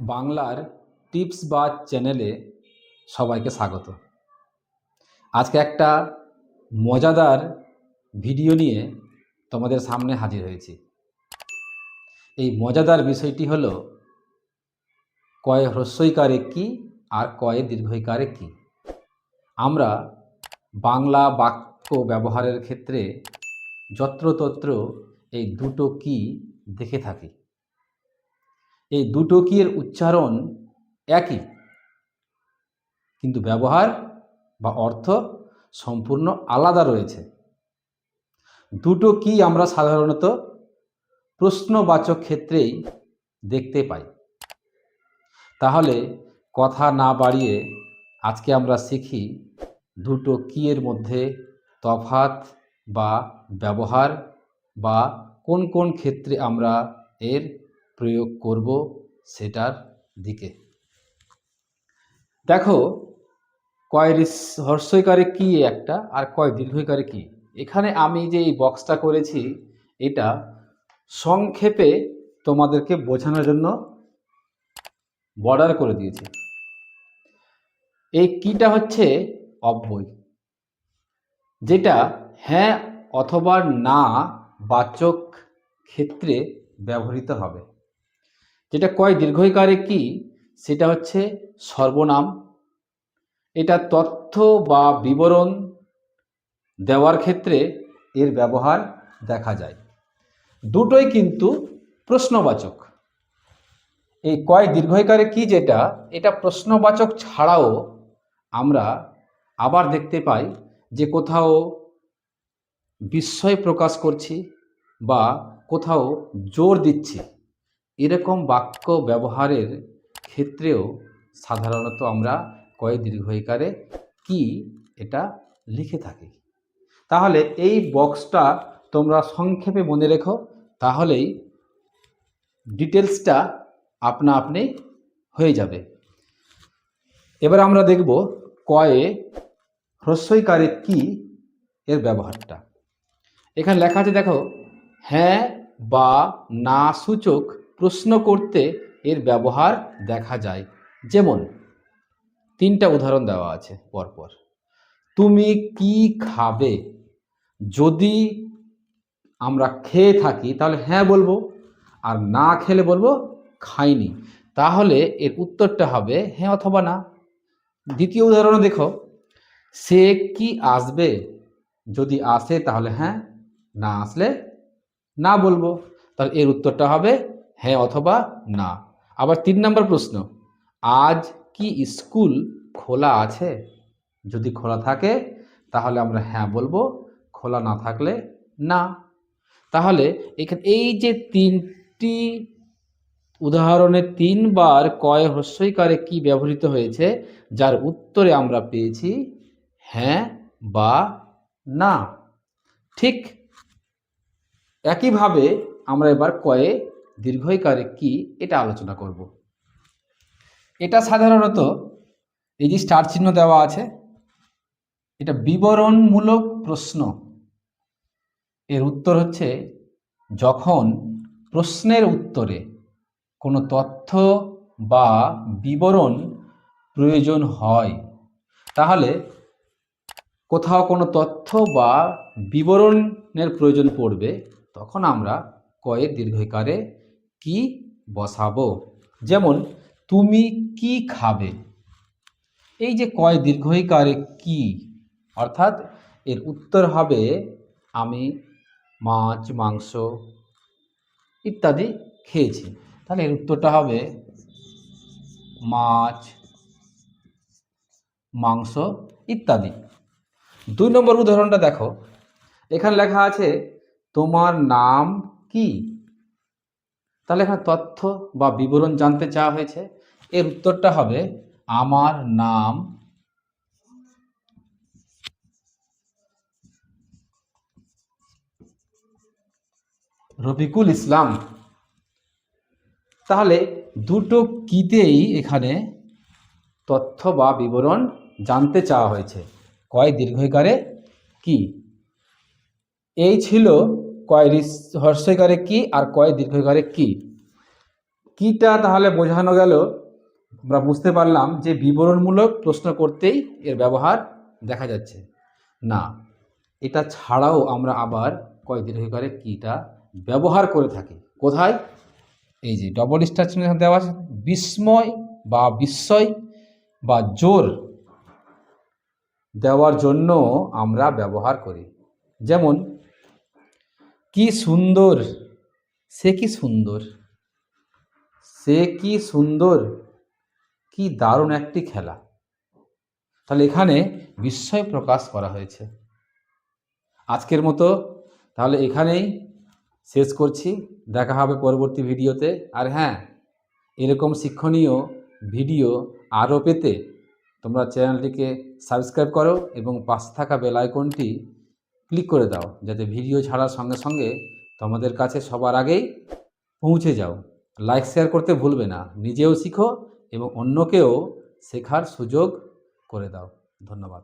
বাংলার টিপস বা চ্যানেলে সবাইকে স্বাগত। আজকে একটা মজাদার ভিডিও নিয়ে তোমাদের সামনে হাজির হয়েছি। এই মজাদার বিষয়টি হলো, কয় হ্রস্বইকারে কি আর কয়ে দীর্ঘইকারে কি? আমরা বাংলা বাক্য ব্যবহারের ক্ষেত্রে যত্রতত্র এই দুটো কি দেখে থাকি। এই দুটো কি এর উচ্চারণ একই? কিন্তু ব্যবহার বা অর্থ সম্পূর্ণ আলাদা রয়েছে। দুটো কি আমরা সাধারণত প্রশ্নবাচক ক্ষেত্রেই দেখতে পাই। তাহলে কথা না বাড়িয়ে আজকে আমরা শিখি দুটো কি এর মধ্যে তফাত বা ব্যবহার বা কোন কোন ক্ষেত্রে আমরা এর প্রয়োগ করব সেটার দিকে। দেখো কয় হর্ষইকারে কি একটা আর কয় দীর্ঘইকারে কি? এখানে আমি যে এই বক্সটা করেছি, এটা সংক্ষেপে তোমাদেরকে বোঝানোর জন্য বর্ডার করে দিয়েছি। এই কিটা হচ্ছে অব্যয়, যেটা হ্যাঁ অথবা না বাচক ক্ষেত্রে ব্যবহৃত হবে। যেটা কয় দীর্ঘইকারে কি, সেটা হচ্ছে সর্বনাম। এটা তথ্য বা বিবরণ দেওয়ার ক্ষেত্রে এর ব্যবহার দেখা যায়। দুটোই কিন্তু প্রশ্নবাচক। এই কয় দীর্ঘইকারে কি যেটা, এটা প্রশ্নবাচক ছাড়াও আমরা আবার দেখতে পাই যে কোথাও বিস্ময় প্রকাশ করছি বা কোথাও জোর দিচ্ছি। এরকম বাক্য ব্যবহারের ক্ষেত্রেও সাধারণত আমরা কয় দীর্ঘইকারে কি এটা লিখে থাকি। তাহলে এই বক্সটা তোমরা সংক্ষেপে মনে রেখো, তাহলেই ডিটেলসটা আপনা আপনি হয়ে যাবে। এবার আমরা দেখব কয়ে হ্রস্বইকারে কি এর ব্যবহারটা। এখানে লেখা আছে, দেখো হ্যাঁ বা না সূচক প্রশ্ন করতে এর ব্যবহার দেখা যায়। যেমন, তিনটা উদাহরণ দেওয়া আছে পরপর। তুমি কি খাবে? যদি আমরা খেয়ে থাকি, তাহলে হ্যাঁ বলব, আর না খেলে বলব খাইনি। তাহলে এর উত্তরটা হবে হ্যাঁ অথবা না। দ্বিতীয় উদাহরণে দেখো, সে কি আসবে? যদি আসে, তাহলে হ্যাঁ না আসলে না বলব। তাহলে এর উত্তরটা হবে হ্যাঁ অথবা না। আবার তিন নম্বর প্রশ্ন, আজ কি স্কুল খোলা আছে? যদি খোলা থাকে, তাহলে আমরা হ্যাঁ বলব, খোলা না থাকলে না। তাহলে এখানে, এই যে তিনটি উদাহরণে তিনবার কয় হস্যইকারে কি ব্যবহৃত হয়েছে, যার উত্তরে আমরা পেয়েছি হ্যাঁ বা না। ঠিক একইভাবে আমরা এবার কয়ে দীর্ঘইকারে কি এটা আলোচনা করব। এটা সাধারণত এই যে স্টার চিহ্ন দেওয়া আছে, এটা বিবরণমূলক প্রশ্ন। এর উত্তর হচ্ছে, যখন প্রশ্নের উত্তরে কোনো তথ্য বা বিবরণ প্রয়োজন হয়, তাহলে কোথাও কোনো তথ্য বা বিবরণের প্রয়োজন পড়বে, তখন আমরা কয়ের দীর্ঘইকারে কি বসাবো? যেমন, তুমি কি খাবে? এই যে কয় দীর্ঘইকারে কি, অর্থাৎ এর উত্তর হবে আমি মাছ, মাংস ইত্যাদি খেয়েছি। তাহলে এর উত্তরটা হবে মাছ, মাংস ইত্যাদি। দুই নম্বর উদাহরণটা দেখো। এখানে লেখা আছে, তোমার নাম কি? তাহলে এখানে তথ্য বা বিবরণ জানতে চাওয়া হয়েছে। এর উত্তরটা হবে আমার নাম রফিকুল ইসলাম। তাহলে দুটো কিতেই এখানে তথ্য বা বিবরণ জানতে চাওয়া হয়েছে। কয় দীর্ঘইকারে কি? এই ছিল কয় হর্ষইকারে কি আর কয় দীর্ঘইকারে কি? কিটা তাহলে বোঝানো গেল। আমরা বুঝতে পারলাম যে বিবরণমূলক প্রশ্ন করতেই এর ব্যবহার দেখা যাচ্ছে। না, এটা ছাড়াও আমরা আবার কয় দীর্ঘকারে কিটা ব্যবহার করে থাকি। কোথায়? এই যে ডবল স্টার চিহ্ন দেওয়া আছে। বিস্ময় বা বিস্ময় বা জোর দেওয়ার জন্য আমরা ব্যবহার করি। যেমন কি সুন্দর? সে কি সুন্দর? সে কি সুন্দর? কি দারুণ একটি খেলা। তাহলে এখানে বিস্ময় প্রকাশ করা হয়েছে। আজকের মতো তাহলে এখানেই শেষ করছি। দেখা হবে পরবর্তী ভিডিওতে। আর হ্যাঁ এরকম শিক্ষণীয় ভিডিও আরও পেতে তোমরা চ্যানেলটিকে সাবস্ক্রাইব করো এবং পাশে থাকা বেল আইকনটি ক্লিক করে দাও, যাতে ভিডিও ছাড়ার সঙ্গে সঙ্গে তোমাদের কাছে সবার আগেই পৌঁছে যাও। লাইক শেয়ার করতে ভুলবে না, নিজেও শিখো এবং অন্যকেও শেখার সুযোগ করে দাও। ধন্যবাদ।